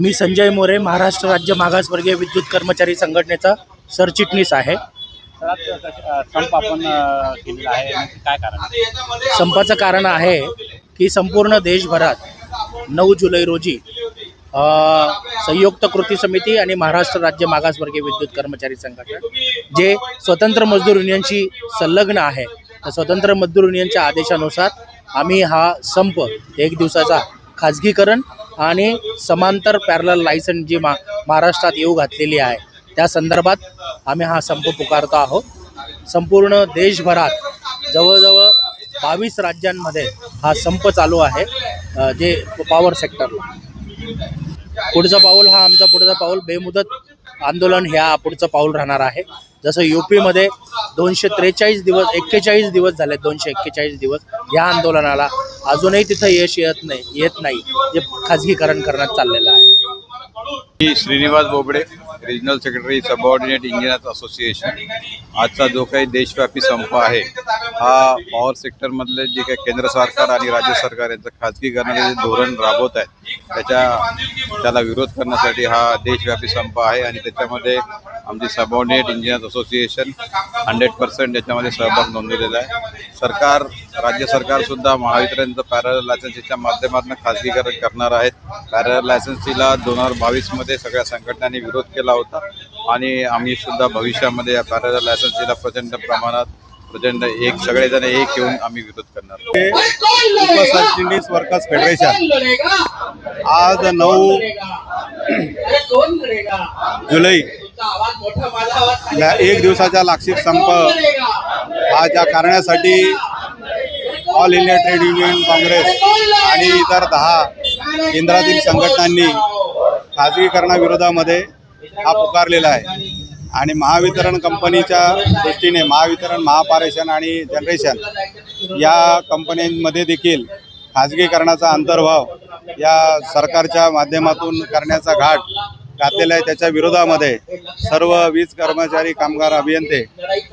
मी संजय मोरे महाराष्ट्र राज्य मागासवर्गीय विद्युत कर्मचारी संघटनेचा सरचिटणीस आहे संप आपण अ, केलेला आहे आणि काय कारण आहे? संपाचं कारण आहे की संपूर्ण देशभरात नऊ जुलै रोजी संयुक्त कृती समिती आणि महाराष्ट्र राज्य मागासवर्गीय विद्युत कर्मचारी संघटना जे स्वतंत्र मजदूर युनियनशी संलग्न आहे. तर स्वतंत्र मजदूर युनियनच्या आदेशानुसार आम्ही हा संप एक दिवसाचा खाजगीकरण आणि समांतर पॅरल लायसन जी मा महाराष्ट्रात येऊ घातलेली आहे त्या संदर्भात आम्ही हा संप पुकारतो आहोत. संपूर्ण देशभरात जवळजवळ बावीस राज्यांमध्ये हा संप चालू आहे जे पॉवर सेक्टरला पुढचं पाऊल हा आमचा पुढचा पाऊल. बेमुदत आंदोलन ह्या पुढचं पाऊल राहणार आहे. जसं यूपीमध्ये दोनशे त्रेचाळीस दिवस एक्केचाळीस दिवस झाले दोनशे एक्केचाळीस दिवस या आंदोलनाला. अजूनही तिथं यश येत नाही येत नाही जे खाजगीकरण करण्यात चाललेलं आहे. मी Shrinivas Bobde regional secretary subordinate engineers association आजचा जो काही देशव्यापी संप आहे हा पॉवर सेक्टरमधले जे काही केंद्र सरकार आणि राज्य सरकार यांचं खाजगीकरणाचे जे धोरण राबवत आहे त्याच्या त्याला विरोध करण्यासाठी हा देशव्यापी संप आहे आणि त्याच्यामध्ये आमची subordinate engineers association hundred percent याच्यामध्ये सहभाग नोंदवलेला आहे. सरकार राज्य सरकारसुद्धा महावितरणचं पॅरल लायसन्सच्या माध्यमातून खाजगीकरण करणार आहेत. पॅरल लायसन्सीला दोन हजार बावीसमध्ये सगळ्या संघटनांनी विरोध केला होता आणि आम्हीसुद्धा भविष्यामध्ये या पॅरल लायसन्सीला प्रचंड प्रमाणात प्रचंड एक सगळेजण एक येऊन आम्ही विरोध करणार. आहोत. उपसरचिटणीस वर्कर्स फेडरेशन. आज नऊ जुलै. एक दिवसाचा लाक्षिक संप हा ज्या कारणासाठी All India Trade Union Congress आणि इतर दहा केंद्रातील संघटनांनी खाजगीकरणाविरोधामध्ये हा पुकारलेला आहे. आणि महावितरण कंपनीच्या दृष्टीने महावितरण महापारेषण आणि जनरेशन या कंपन्यांमध्ये देखील खाजगीकरणाचा अंतर्भाव या सरकारच्या माध्यमातून करण्याचा घाट घातलेला आहे. त्याच्या विरोधामध्ये सर्व वीज कर्मचारी कामगार अभियंते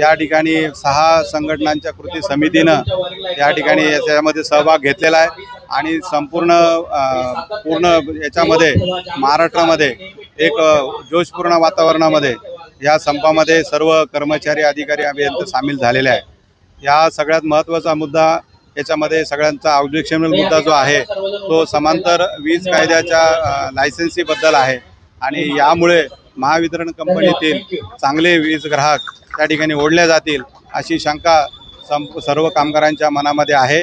या ठिकाणी सहा संघटनांच्या कृती समितीनं या ठिकाणी याच्यामध्ये सहभाग घेतलेला आहे. आणि संपूर्ण पूर्ण याच्यामध्ये महाराष्ट्रामध्ये एक जोशपूर्ण वातावरणामध्ये या संपामध्ये सर्व कर्मचारी अधिकारी अभियंते सामील झालेले आहे या सगळ्यात महत्त्वाचा मुद्दा याच्यामध्ये सगळ्यांचा ऑब्जेक्शनल मुद्दा जो आहे तो समांतर वीज कायद्याच्या लायसन्सीबद्दल आहे. आणि यामुळे महावितरण कंपनीतील चांगले वीज ग्राहक त्या ठिकाणी ओढले जातील अशी शंका संप सर्व कामगारांच्या मनामध्ये आहे.